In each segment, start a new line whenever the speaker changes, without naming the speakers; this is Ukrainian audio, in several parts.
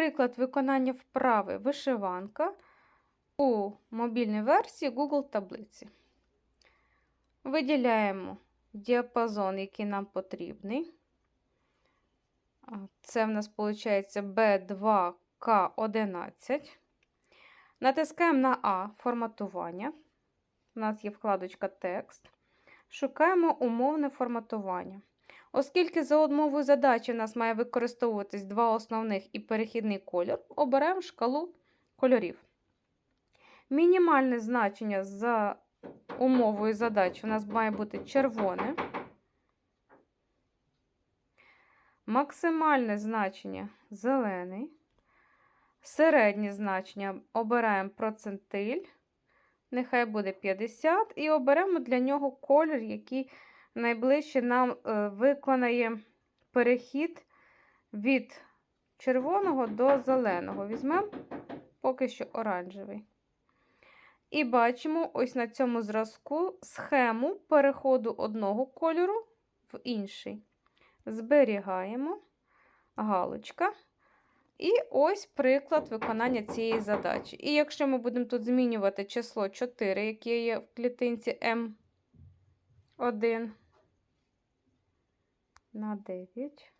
приклад виконання вправи вишиванка у мобільній версії Google таблиці. Виділяємо діапазон, який нам потрібний. Це в нас виходить B2K11. Натискаємо на А форматування. У нас є вкладочка Текст. Шукаємо умовне форматування. Оскільки за умовою задачі в нас має використовуватись два основних і перехідний кольор, оберемо шкалу кольорів. Мінімальне значення за умовою задачі у нас має бути червоне. Максимальне значення зелений. Середнє значення обираємо процентиль. Нехай буде 50, і оберемо для нього колір, який найближче нам е, виконає перехід від червоного до зеленого. Візьмемо поки що оранжевий. І бачимо ось на цьому зразку схему переходу одного кольору в інший. Зберігаємо галочка. І ось приклад виконання цієї задачі. І якщо ми будемо тут змінювати число 4, яке є в клітинці М1 на 9,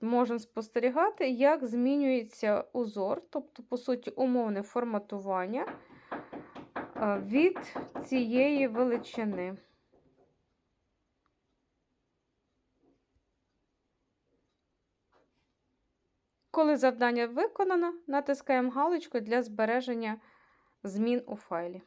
можемо спостерігати, як змінюється узор, тобто, по суті, умовне форматування е, від цієї величини. Коли завдання виконано, натискаємо галочку для збереження змін у файлі.